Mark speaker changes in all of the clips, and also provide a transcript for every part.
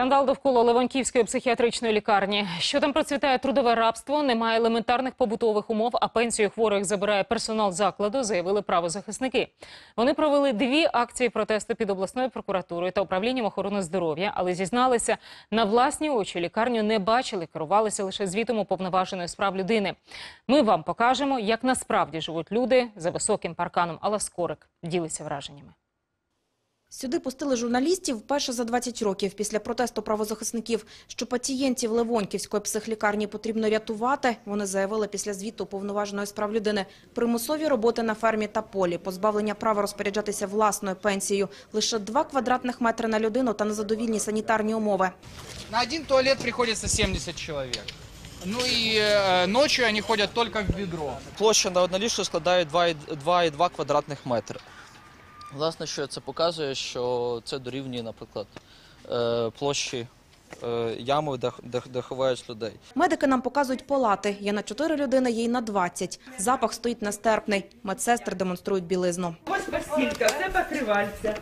Speaker 1: Скандал довкола Леванківської психіатричної лікарні. Що там процвітає трудове рабство, немає елементарних побутових умов, а пенсію хворих забирає персонал закладу, заявили правозахисники. Вони провели дві акції протесту під обласною прокуратурою та управлінням охорони здоров'я, але зізналися, на власні очі лікарню не бачили, керувалися лише звітом уповноваженої з прав людини. Ми вам покажемо, як насправді живуть люди за високим парканом. Алла Скорик ділиться враженнями.
Speaker 2: Сюди пустили журналістів вперше за 20 років після протесту правозахисників, що пацієнтів Левоньківської психлікарні потрібно рятувати. Вони заявили після звіту уповноваженої з прав людини. Примусові роботи на фермі та полі, позбавлення права розпоряджатися власною пенсією, лише 2 квадратних метри на людину та незадовільні санітарні умови.
Speaker 3: На один туалет приходится 70 человек. Ну и э, ночью они ходят только в ведро.
Speaker 4: Площа на одне ліжко складає 2,2 квадратних метри. Власне, що це показує, що це дорівнює, наприклад, е, площі е, ями, де, де, де ховають людей.
Speaker 2: Медики нам показують палати. Є на 4 людини, є й на 20. Запах стоїть нестерпний. Медсестри демонструють білизну.
Speaker 5: Ось постілька, це покривальця.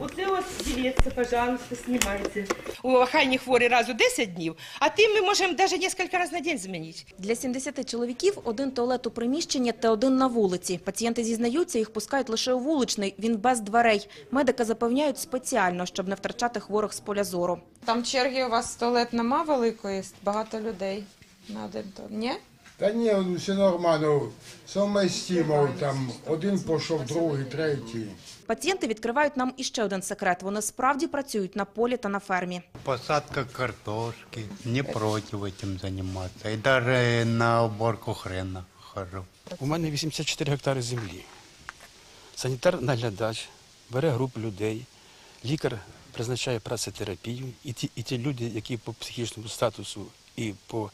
Speaker 5: Оце ось дивіться, пожалуйста, знімайте. У охайні хворі раз у 10 днів, а тим ми можемо навіть кілька разів на день змінити.
Speaker 2: Для 70 чоловіків один туалет у приміщенні та один на вулиці. Пацієнти зізнаються, їх пускають лише у вуличний, він без дверей. Медики запевняють спеціально, щоб не втрачати хворих з поля зору.
Speaker 6: Там черги у вас туалет нема великої, багато людей на один то ні?
Speaker 7: Та ні, все нормально, совместимо, там один пішов, другий, третій.
Speaker 2: Пацієнти відкривають нам іще один секрет. Вони справді працюють на полі та на фермі.
Speaker 8: Посадка картошки, не против этим заниматься. И даже на уборку хрена хожу.
Speaker 9: У мене 84 гектари землі. Санітар-наглядач бере групу людей, лікар призначає працетерапію, і ті, і ті люди, які по психічному статусу і по,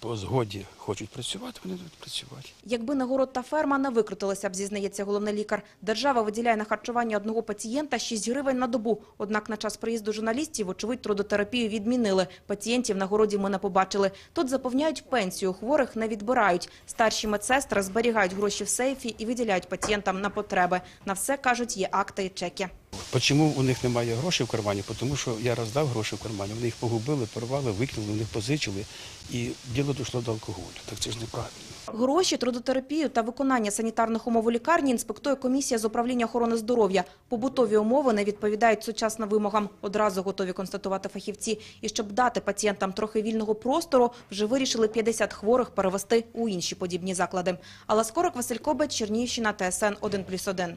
Speaker 9: по згоді хочуть працювати, вони будуть працювати.
Speaker 2: Якби нагород та ферма не викрутилися б, зізнається головний лікар. Держава виділяє на харчування одного пацієнта 6 гривень на добу. Однак на час приїзду журналістів, очевидь, трудотерапію відмінили. Пацієнтів на городі ми не побачили. Тут заповняють пенсію, хворих не відбирають. Старші медсестри зберігають гроші в сейфі і виділяють пацієнтам на потреби. На все, кажуть, є акти і чеки.
Speaker 9: Чому у них немає грошей в кармані? Тому що я роздав гроші в кармані, вони їх погубили, порвали, викинули, них позичили, і діло дійшло до алкоголю. Так це ж неправильно.
Speaker 2: Гроші, трудотерапію та виконання санітарних умов у лікарні інспектує комісія з управління охорони здоров'я. Побутові умови не відповідають сучасним вимогам. Одразу готові констатувати фахівці. І щоб дати пацієнтам трохи вільного простору, вже вирішили 50 хворих перевести у інші подібні заклади. Алла Скорик, Василь Кобець, Чернігівщина, ТСН 1+,1.